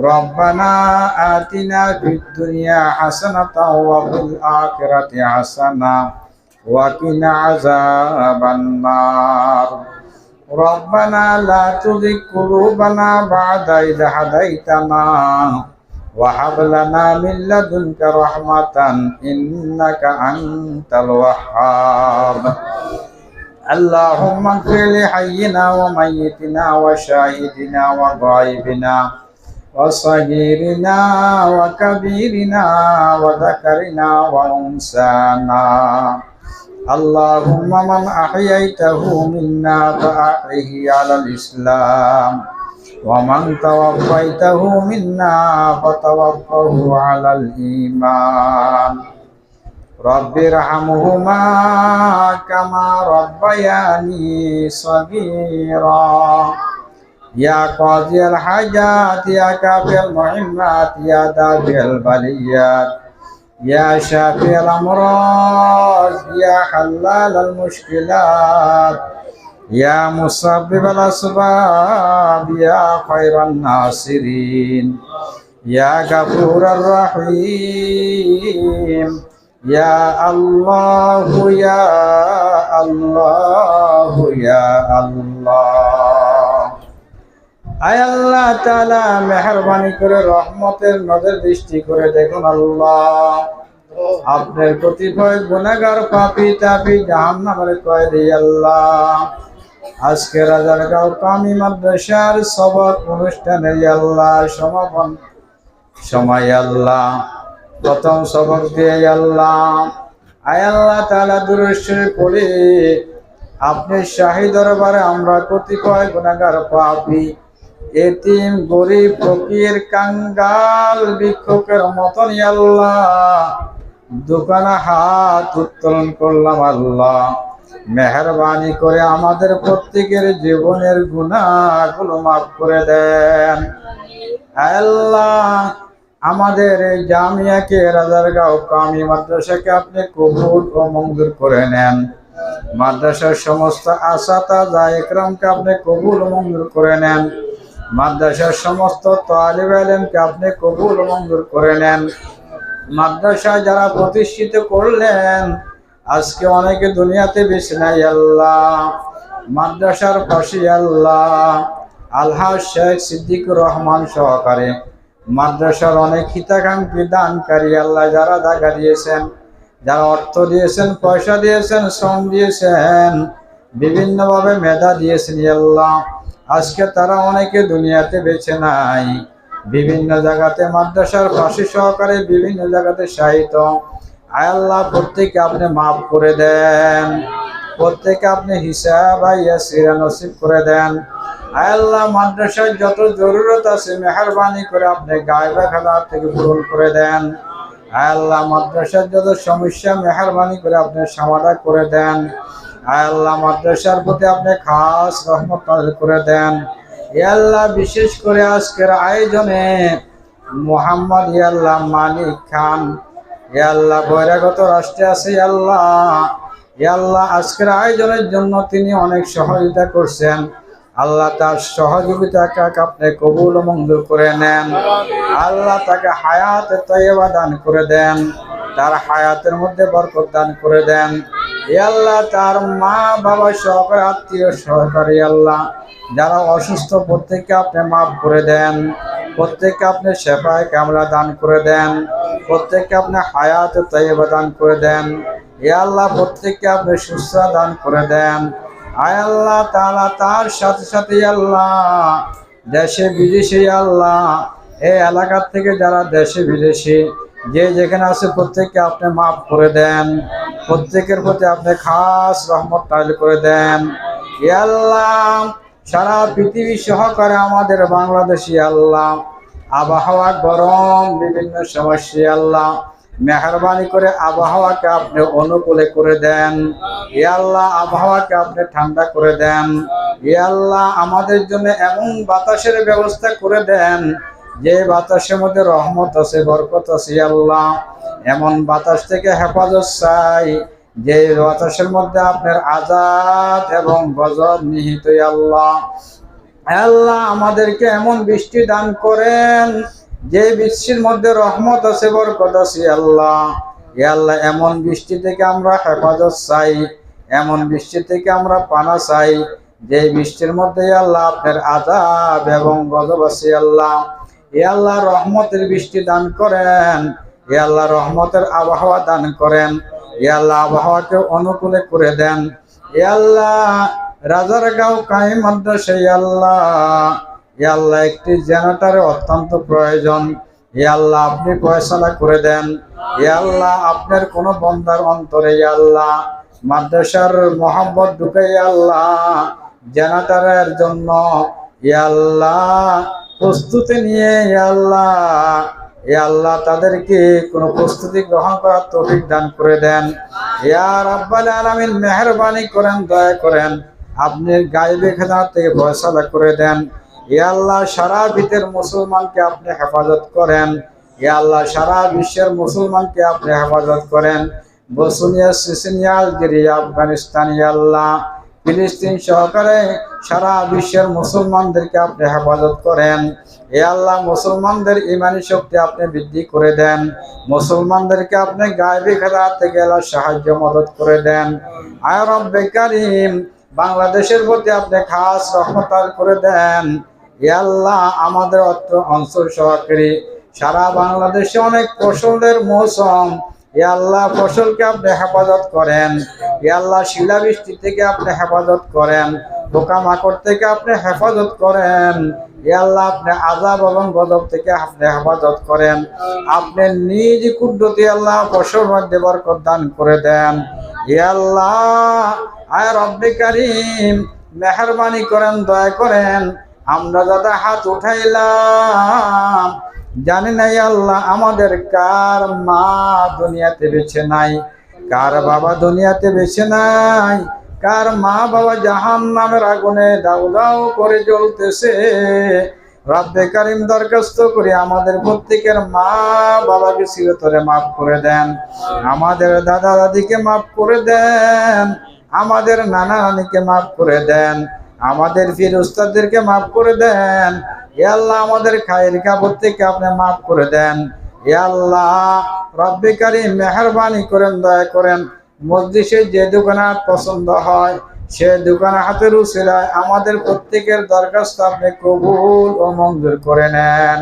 ربنا آتنا في الدنيا حسنة وفي الآخرة حسنة وقنا عذاب النار ربنا لا تزغ قلوبنا بعد إذ هديتنا وهب لنا من لدنك رحمة إنك أنت الوهاب اللهم اغفر لحينا وميتنا وشاهدنا وغائبنا وصغيرنا وكبيرنا وذكرنا وأنسانا اللهم من أحييته منا فأحيه على الإسلام ومن توفيته منا فتوفه على الإيمان رب ارحمهما كما ربياني صغيرا يا قاضي الحاجات يا كافي المهمات يا دافع البليات يا شافي الأمراض يا حلال المشكلات يا مسبب الأسباب يا خير الناصرين يا غفور الرحيم يا الله يا الله يا الله আয় আল্লাহ তাআলা, মেহরবানি করে রহমতের নজর দৃষ্টি করে দেখুন আল্লাহ। আপনার কতিপয় গুনাহগার পাপী তাপি জাহান্নামের কয়েদি আল্লাহ। আজকে রাজারগাঁও কামি মাদ্রাসার সবক অনুষ্ঠানে আল্লাহ সমাপন। সময় আল্লাহ, প্রথম সবক দিয়ে আল্লাহ। আয় আল্লাহ তাআলা দুরুশ্বরে পড়ে। আপনি শাহী দরবারে আমরা কতিপয় গুনাহগার পাপী এতিম গরিব ফকির কাঙ্গাল ভিক্ষুকের মতন আল্লাহ। দোকানে হাত উত্তোলন করলাম আল্লাহ। মেহরবানি করে আমাদের প্রত্যেকের জীবনের গুণাগুলো মাফ করে দেন। আল্লাহ, আমাদের এই জামিয়াকে রাজারগাঁও কামি মাদ্রাসাকে আপনি কবুল ও মঞ্জুর করে নেন। মাদ্রাসার সমস্ত আশাতা যা একরামকে আপনি কবুল ও মঞ্জুর করে নেন। মাদ্রাসার সমস্ত তালিব আলেমকে আপনি কবুল মঞ্জুর করে নেন। মাদ্রাসায় যারা প্রতিষ্ঠিত করলেন, আজকে অনেকে দুনিয়াতে বেশি নাই আল্লাহ। মাদ্রাসার পাশে আল্লাহ। আলহা শেখ সিদ্দিকুর রহমান সহকারে। মাদ্রাসার অনেক হিতাকাঙ্ক্ষী দানকারী আল্লাহ যারা দেখা দিয়েছেন, যারা অর্থ দিয়েছেন, পয়সা দিয়েছেন, শ্রম দিয়েছেন, বিভিন্নভাবে মেধা দিয়েছেন আল্লাহ। আজকে তারা অনেকে দুনিয়াতে বেছে নাই। বিভিন্ন জায়গাতে মাদ্রাসার পাশে সহকারে বিভিন্ন জায়গাতে সাহিত্য। আয় আল্লাহ প্রত্যেকে আপনি মাফ করে দেন। প্রত্যেকে আপনি হিসাব আইয়া সিরা নসিব করে দেন। আয় আল্লাহ মাদ্রাসার যত জরুরত আছে মেহরবানি করে আপনি গায়বা খেলা থেকে পূরণ করে দেন। আয় আল্লাহ, মাদ্রাসার যত সমস্যা, মেহরবানি করে আপনি সমাধান করে দেন। আল্লাহ মাদ্রাসার প্রতি আপনি খাস রহমত করে দেন। আল্লাহ, বিশেষ করে আজকের আয়োজনে মোহাম্মদ ইয়াল্লাহ মানিক খান। এ আল্লাহ, বহিরাগত রাষ্ট্রে আছে আল্লাহ। এ আল্লাহ, আজকের আয়োজনের জন্য তিনি অনেক সহযোগিতা করছেন। আল্লাহ তার সহযোগিতা সহযোগিতাকে আপনি কবুল মঞ্জুর করে নেন। আল্লাহ তাকে হায়াত তৈবা দান করে দেন। তার হায়াতের মধ্যে বরকত দান করে দেন। আল্লাহ, তার মা বাবা সহকারে, আত্মীয় সহকারী আল্লাহ, যারা অসুস্থ, প্রত্যেককে আপনি মাফ করে দেন। প্রত্যেককে আপনি সেপায় কামলা দান করে দেন। প্রত্যেককে আপনি হায়াত তৈবা দান করে দেন। এ আল্লাহ, প্রত্যেককে আপনি সুস্থ দান করে দেন। আয় আল্লাহ তাআলা, তার সাথে সাথে আল্লাহ দেশে বিদেশে আল্লাহ এই এলাকার থেকে যারা দেশে বিদেশে যে যেখানে আছে প্রত্যেককে আপনি মাফ করে দেন। প্রত্যেকের প্রতি আপনি খাস রহমত টাইল করে দেন। আল্লাহ, সারা পৃথিবী সহকারে আমাদের বাংলাদেশি আল্লাহ। আবহাওয়া গরম, বিভিন্ন সমস্যা আল্লাহ। মেহরবানি করে আবহাওয়াকে আপনি অনুকূলে করে দেন। এ আল্লাহ, আবহাওয়াকে আপনি ঠান্ডা করে দেন। এ আল্লাহ, আমাদের জন্য এমন বাতাসের ব্যবস্থা করে দেন যে বাতাসের মধ্যে রহমত আছে, বরকত আছে আল্লাহ, এমন বাতাস থেকে হেফাজত চাই যে বাতাসের মধ্যে আপনার আজাদ এবং গজব নিহিত আল্লাহ। আল্লাহ, আমাদেরকে এমন বৃষ্টি দান করেন যে বৃষ্টির মধ্যে রহমত আছে, বরকত আছে আল্লাহ। আল্লাহ, এমন বৃষ্টি থেকে আমরা হেফাজত চাই, এমন বৃষ্টি থেকে আমরা পানা চাই যে বৃষ্টির মধ্যে আল্লাহ, আপনার আজাব এবং গজব আছে আল্লাহ। এ আল্লাহ রহমতের বৃষ্টি দান করেন। এ আল্লাহ রহমতের আবহাওয়া দান করেন। এ আল্লাহ আবহাওয়াকে অনুকূলে করে দেন। এ আল্লাহ রাজার গাঁও মাদ্রাসা এ আল্লাহ। এ আল্লাহ একটি জেনারেটারের অত্যন্ত প্রয়োজন। এ আল্লাহ আপনি ফয়সালা করে দেন। এ আল্লাহ আপনার কোন বন্দার অন্তরে আল্লাহ। মাদ্রাসার মোহাম্মদ ঢুকে আল্লাহ। জেনারেটারের জন্য আল্লাহ। প্রস্তুতি নিয়ে আল্লাহ এ আল্লাহ, তাদেরকে কোনো প্রস্তুতি গ্রহণ করার তৌফিক দান করে দেন। ইয়ার আব্বাল আলামিন, মেহরবানি করেন, দয়া করেন। আপনি গাইবে খেদার থেকে ফয়সালা করে দেন। এ আল্লাহ, সারা ভিতের মুসলমানকে আপনি হেফাজত করেন। এ আল্লাহ, সারা বিশ্বের মুসলমানকে আপনি হেফাজত করেন। বসুনিয়া, সিসিনিয়া, আলজেরিয়া, আফগানিস্তান এ আল্লাহ। ফিলিস্তিন সহকারে সারা বিশ্বের মুসলমানদেরকে আপনি হেফাজত করেন। এ আল্লাহ, মুসলমানদের ইমানি শক্তি আপনি বৃদ্ধি করে দেন। মুসলমানদেরকে আপনি গায়েবী খেলার থেকে আল্লাহ সাহায্য, মদত করে দেন। আয় রব্বে কারিম, বাংলাদেশের প্রতি আপনি খাস রহমতার করে দেন। এ আল্লাহ, আমাদের অত্র অঞ্চল সহকারী। সারা বাংলাদেশে অনেক ফসলের মৌসুম। এ আল্লাহ, ফসলকে আপনি হেফাজত করেন। এ আল্লাহ, শিলাবৃষ্টি থেকে আপনি হেফাজত করেন। পোকামাকড় থেকে আপনি হেফাজত করেন। আল্লাহ, আপনি আজাব এবং গজব থেকে আপনি হেফাজত করেন। আপনি নিজ কুদ্রতি আল্লাহ ফসল মধ্যে বরকত দান করে দেন। আল্লাহ, আয় রব্বে কারিম, মেহরবানি করেন, দয়া করেন। আমরা দাদা হাত উঠাইলাম, জানি নাই আল্লাহ আমাদের কার মা দুনিয়াতে বেছে নাই, কার বাবা দুনিয়াতে বেছে নাই কার মা বাবা জাহান নামের আগুনে দাউ দাউ করে জ্বলতেছে। রব্বে কারিম দরখাস্ত করি আমাদের প্রত্যেকের মা বাবাকে চিরতরে মাফ করে দেন। আমাদের দাদা দাদিকে মাফ করে দেন। আমাদের নানা নানিকে মাফ করে দেন। আমাদের ফির উস্তাদদেরকে মাফ করে দেন। এ আল্লাহ আমাদের খায়ের কাপড় থেকে আপনি মাফ করে দেন। এ আল্লাহ রব্বে কারিম মেহরবানি করেন, দয়া করেন। মসজিদে যে দোকানা পছন্দ হয়, সে দোকান হাতের উচিলায় আমাদের প্রত্যেকের দরখাস্ত আপনি কবুল ও মঞ্জুর করে নেন।